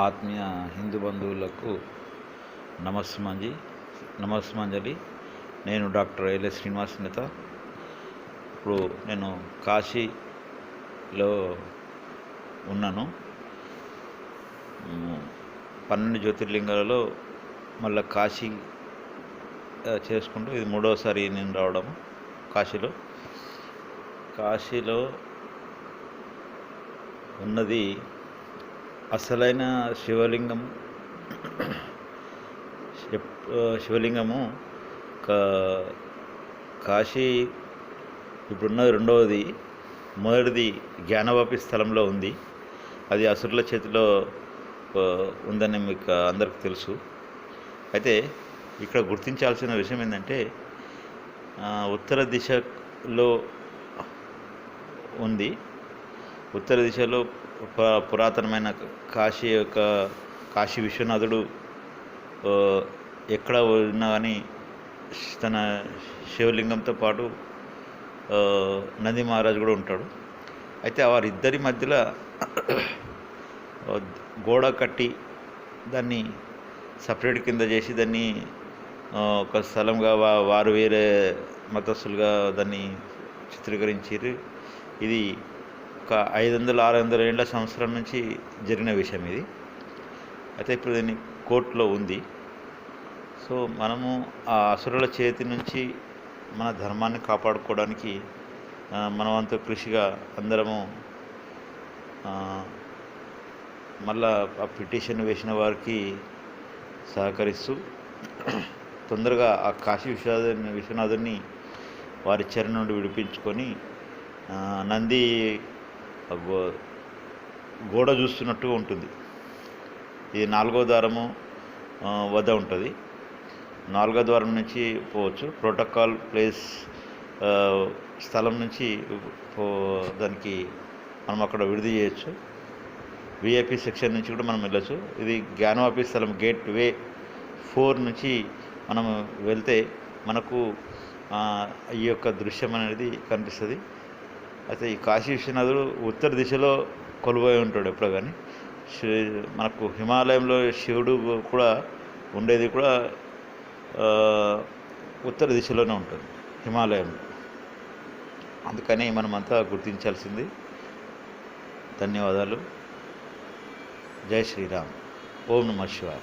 ఆత్మీయ హిందూ బంధువులకు నమస్సుమంజి నమస్మంజలి నేను డాక్టర్ ఎల్ఎస్ శ్రీనివాస్ నేత. ఇప్పుడు నేను కాశీలో ఉన్నాను. పన్నెండు జ్యోతిర్లింగాలలో మళ్ళీ కాశీ చేసుకుంటూ ఇది మూడోసారి నేను రావడం కాశీలో. కాశీలో ఉన్నది అసలైన శివలింగం శివలింగము కా- కాశీ ఇప్పుడున్నది రెండవది మొదటిది జ్ఞానవాపి స్థలంలో ఉంది. అది అసురుల చేతిలో ఉందని మీకు అందరికి తెలుసు. అయితే ఇక్కడ గుర్తించాల్సిన విషయం ఏంటంటే ఉత్తర దిశలో ఉంది. ఉత్తర దిశలో పురాతనమైన కాశీ యొక్క కాశీ విశ్వనాథుడు ఎక్కడ ఉన్నా కానీ తన శివలింగంతో పాటు నంది మహారాజు కూడా ఉంటాడు. అయితే వారిద్దరి మధ్యలో గోడ కట్టి దాన్ని సపరేట్ కింద చేసి దాన్ని ఒక స్థలంగా వా- వారు వేరే మతస్థులుగా దాన్ని చిత్రీకరించారు ఇది ఒక ఐదు వందల ఆరు వందల ఏళ్ళ సంవత్సరం నుంచి జరిగిన విషయం ఇది. అయితే ఇప్పుడు దీన్ని కోర్టులో ఉంది. సో మనము ఆ అసురుల చేతి నుంచి మన ధర్మాన్ని కాపాడుకోవడానికి మనమంతా కృషిగా అందరము మళ్ళా ఆ పిటిషన్ వేసిన వారికి సహకరిస్తూ తొందరగా ఆ కాశీ విశ్వనాథుని విశ్వనాథుని వారి చెర నుండి విడిపించుకొని నంది గోడ చూస్తున్నట్టుగా ఉంటుంది. ఇది నాలుగో ద్వారము వద్ద ఉంటుంది. నాలుగో ద్వారం నుంచి పోవచ్చు. ప్రోటోకాల్ ప్లేస్ స్థలం నుంచి పో- దానికి మనం అక్కడ విడిది చేయొచ్చు. విఐపి సెక్షన్ నుంచి కూడా మనం వెళ్ళొచ్చు. ఇది జ్ఞానవాపి స్థలం గేట్ వే ఫోర్ నుంచి మనం వెళ్తే మనకు ఈ యొక్క దృశ్యం అనేది కనిపిస్తుంది. అయితే ఈ కాశీ విశ్వనాథుడు ఉత్తర దిశలో కొలువై ఉంటాడు ఎప్పుడో కానీ. శి- మనకు హిమాలయంలో శివుడు కూడా ఉండేది కూడా ఉత్తర దిశలోనే ఉంటుంది హిమాలయంలో. అందుకని మనమంతా గుర్తించాల్సింది. ధన్యవాదాలు. జై శ్రీరామ్. ఓం నమ శివాయ.